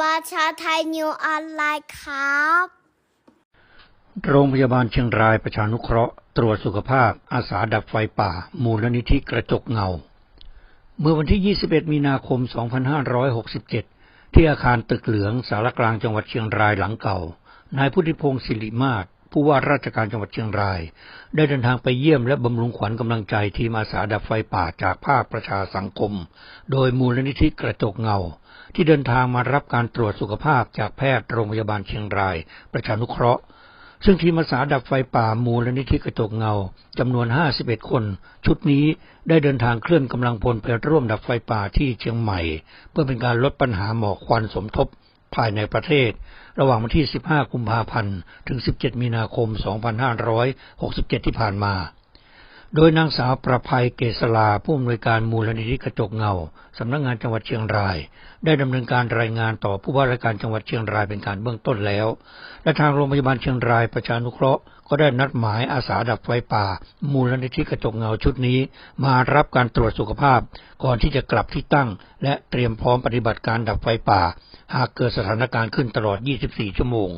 ประชาไทยนิวออนไลน์ครับ โรงพยาบาลเชียงรายประชานุเคราะห์ ตรวจสุขภาพ อาสาดับไฟป่า มูลนิธิกระจกเงา เมื่อวันที่ 21 มีนาคม 2567 ที่อาคารตึกเหลืองสารกลางจังหวัดเชียงรายหลังเก่า นายพุทธิพงศ์สิริมาศ ผู้ว่าราชการจังหวัดเชียงราย ได้เดินทางไปเยี่ยมและบำรุงขวัญกำลังใจทีมอาสาดับไฟป่าจากภาคประชาสังคม โดยมูลนิธิกระจกเงา ที่เดินทางมารับการตรวจสุขภาพจากแพทย์โรงพยาบาลเชียงราย ประชานุเคราะห์ ซึ่งทีมอาสาดับไฟป่ามูลนิธิกระจกเงาจำนวน 51 คน ชุดนี้ได้เดินทางเคลื่อนกำลังพลไปร่วมดับไฟป่าที่เชียงใหม่ เพื่อเป็นการลดปัญหาหมอกควันสมทบ ภายในประเทศ ระหว่างวันที่ 15 กุมภาพันธ์ ถึง 17 มีนาคม 2567 ที่ผ่านมา โดยนางสาวประภัยเกษลาผู้อำนวยการมูลนิธิกระจกเงาสำนักงานจังหวัดเชียงราย ได้ดำเนินการรายงานต่อผู้ว่าราชการจังหวัดเชียงรายเป็นการเบื้องต้นแล้ว และทางโรงพยาบาลเชียงรายประชานุเคราะห์ก็ได้นัดหมายอาสาดับไฟป่า มูลนิธิกระจกเงาชุดนี้ มารับการตรวจสุขภาพ ก่อนที่จะกลับที่ตั้ง และเตรียมพร้อมปฏิบัติการดับไฟป่า หากเกิดสถานการณ์ขึ้นตลอด 24 ชั่วโมง